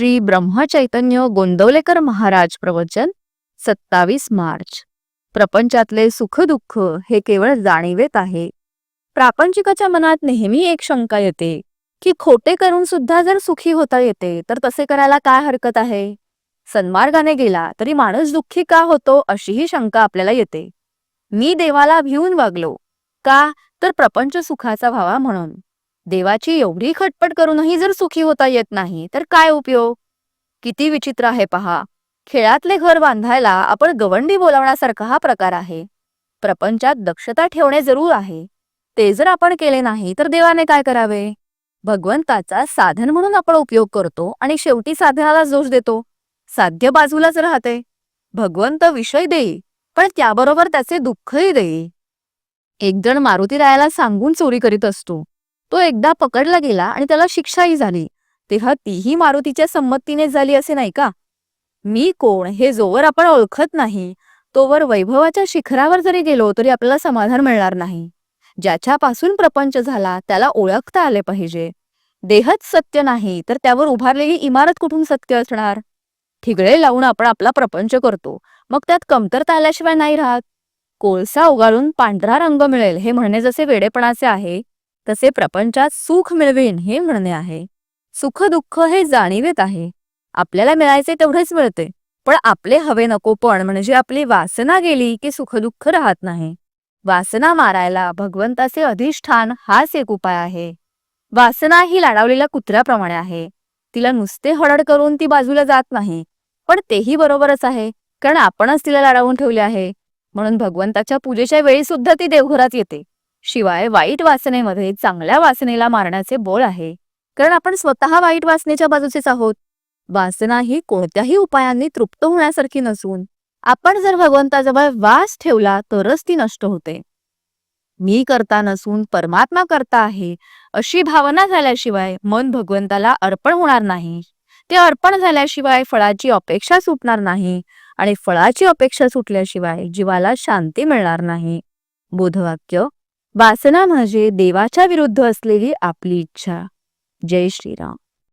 श्री ब्रह्मचैतन्य गोंदवलेकर महाराज प्रवचन सत्तावीस मार्च. प्रपंचातले सुखदुःख हे केवळ जाणीवेत आहे. प्रापंचिकाच्या मनात नेहमी एक शंका येते की खोटे करून सुद्धा जर सुखी होता येते तर तसे करायला काय हरकत आहे? सन्मार्गाने गेला तरी माणूस दुःखी का होतो अशीही शंका आपल्याला येते. मी देवाला भिवून वागलो का? तर प्रपंच सुखाचा व्हावा म्हणून. देवाची एवढी खटपट करूनही जर सुखी होता येत नाही तर काय उपयोग? किती विचित्र आहे पहा. खेळातले घर बांधायला आपण गवंडी बोलावण्यासारखा हा प्रकार आहे. प्रपंचात दक्षता ठेवणे जरूर आहे. ते जर आपण केले नाही तर देवाने काय करावे? भगवंताचा साधन म्हणून आपण उपयोग करतो आणि शेवटी साधनाला जोश देतो. साध्य बाजूलाच राहते. भगवंत विषय देई पण त्याबरोबर त्याचे दुःखही देई. एक जण मारुती रायाला सांगून चोरी करीत असतो. तो एकदा पकडला गेला आणि त्याला शिक्षाही झाली. तेव्हा तीही मारुतीच्या संमतीने झाली असे नाही का? मी कोण हे जोवर आपण ओळखत नाही. तोवर वैभवाच्या शिखरावर जरी गेलो तरी आपल्याला समाधान मिळणार नाही. ज्याच्यापासून प्रपंच झाला त्याला ओळखता आले पाहिजे. देहच सत्य नाही तर त्यावर उभारलेली इमारत कुठून सत्य असणार? ठिगळे लावून आपण आपला प्रपंच करतो मग त्यात कमतरता आल्याशिवाय नाही राहत. कोळसा उगाळून पांढरा रंग मिळेल हे म्हणणे जसे वेडेपणाचे आहे तसे प्रपंचात सुख मिळवेन हे म्हणणे आहे. सुख दुःख हे जाणीवेत आहे. आपल्याला मिळायचे तेवढेच मिळते. पण आपले हवे नको पण म्हणजे आपली वासना गेली की सुखदुःख राहत नाही. वासना मारायला भगवंताचे अधिष्ठान हाच एक उपाय आहे. वासना ही लाडावलेल्या कुत्र्याप्रमाणे आहे. तिला नुसते हडड करून ती बाजूला जात नाही. पण तेही बरोबरच आहे. कारण आपणच तिला लाडावून ठेवले आहे. म्हणून भगवंताच्या पूजेच्या वेळी सुद्धा ती देवघरात येते. शिवाय वाईट वासनेमध्ये चांगल्या वासनेला मारण्याचे बळ आहे. कारण आपण स्वतः वाईट वासनेच्या बाजूचेच आहोत. वासना ही कोणत्याही उपायांनी तृप्त होण्यासारखी नसून आपण जर भगवंताजवळ वास ठेवला तरच ती नष्ट होते. मी करता नसून परमात्मा करता आहे अशी भावना झाल्याशिवाय मन भगवंताला अर्पण होणार नाही. ते अर्पण झाल्याशिवाय फळाची अपेक्षा सुटणार नाही आणि फळाची अपेक्षा सुटल्याशिवाय जीवाला शांती मिळणार नाही. बोधवाक्य वासना म्हणजे देवाच्या विरुद्ध असलेली आपली इच्छा. जय श्रीराम.